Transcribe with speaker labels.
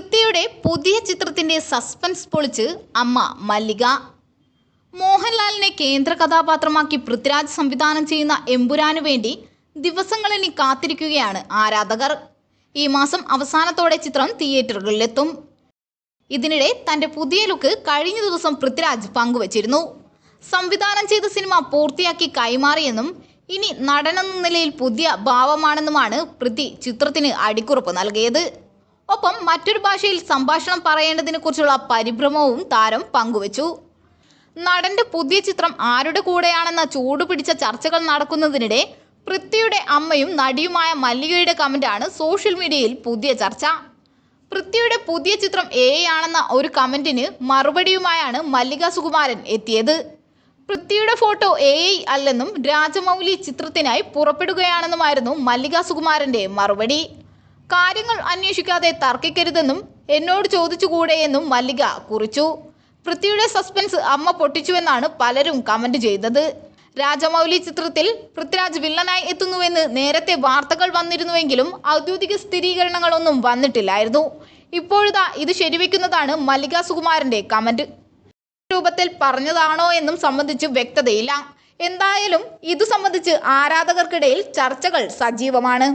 Speaker 1: പൃഥ്വിയുടെ പുതിയ ചിത്രത്തിന്റെ സസ്പെൻസ് പൊളിച്ച് അമ്മ മല്ലിക മോഹൻലാലിനെ കേന്ദ്ര കഥാപാത്രമാക്കി പൃഥ്വിരാജ് സംവിധാനം ചെയ്യുന്ന എമ്പുരാനു വേണ്ടി ദിവസങ്ങളിനി കാത്തിരിക്കുകയാണ് ആരാധകർ. ഈ മാസം അവസാനത്തോടെ ചിത്രം തിയേറ്ററുകളിലെത്തും. ഇതിനിടെ തന്റെ പുതിയ ലുക്ക് കഴിഞ്ഞ ദിവസം പൃഥ്വിരാജ് പങ്കുവച്ചിരുന്നു. സംവിധാനം ചെയ്ത സിനിമ പൂർത്തിയാക്കി കൈമാറിയെന്നും ഇനി നടനെന്ന നിലയിൽ പുതിയ ഭാവമാണെന്നുമാണ് പൃഥ്വി ചിത്രത്തിന് അടിക്കുറപ്പ് നൽകിയത്. ഒപ്പം മറ്റൊരു ഭാഷയിൽ സംഭാഷണം പറയേണ്ടതിനെ കുറിച്ചുള്ള പരിഭ്രമവും താരം പങ്കുവച്ചു. നടന്റെ പുതിയ ചിത്രം ആരുടെ കൂടെയാണെന്ന ചൂടുപിടിച്ച ചർച്ചകൾ നടക്കുന്നതിനിടെ പൃഥ്വിയുടെ അമ്മയും നടിയുമായ മല്ലികയുടെ കമന്റാണ് സോഷ്യൽ മീഡിയയിൽ പുതിയ ചർച്ച. പൃഥ്വിയുടെ പുതിയ ചിത്രം എ ആണെന്ന ഒരു കമന്റിന് മറുപടിയുമായാണ് മല്ലിക സുകുമാരൻ എത്തിയത്. പൃഥ്വിയുടെ ഫോട്ടോ എ അല്ലെന്നും രാജമൗലി ചിത്രത്തിനായി പുറപ്പെടുകയാണെന്നുമായിരുന്നു മല്ലിക സുകുമാരന്റെ മറുപടി. കാര്യങ്ങൾ അന്വേഷിക്കാതെ തർക്കിക്കരുതെന്നും എന്നോട് ചോദിച്ചുകൂടെയെന്നും മല്ലിക കുറിച്ചു. പൃഥ്വിയുടെ സസ്പെൻസ് അമ്മ പൊട്ടിച്ചുവെന്നാണ് പലരും കമന്റ് ചെയ്തത്. രാജമൗലി ചിത്രത്തിൽ പൃഥ്വിരാജ് വില്ലനായി എത്തുന്നുവെന്ന് നേരത്തെ വാർത്തകൾ വന്നിരുന്നുവെങ്കിലും ഔദ്യോഗിക സ്ഥിരീകരണങ്ങളൊന്നും വന്നിട്ടില്ലായിരുന്നു. ഇപ്പോഴിതാ ഇത് ശരിവെക്കുന്നതാണ് മല്ലിക സുകുമാരന്റെ കമന്റ്. രൂപത്തിൽ പറഞ്ഞതാണോ എന്നും സംബന്ധിച്ച് വ്യക്തതയില്ല. എന്തായാലും ഇതു സംബന്ധിച്ച് ആരാധകർക്കിടയിൽ ചർച്ചകൾ സജീവമാണ്.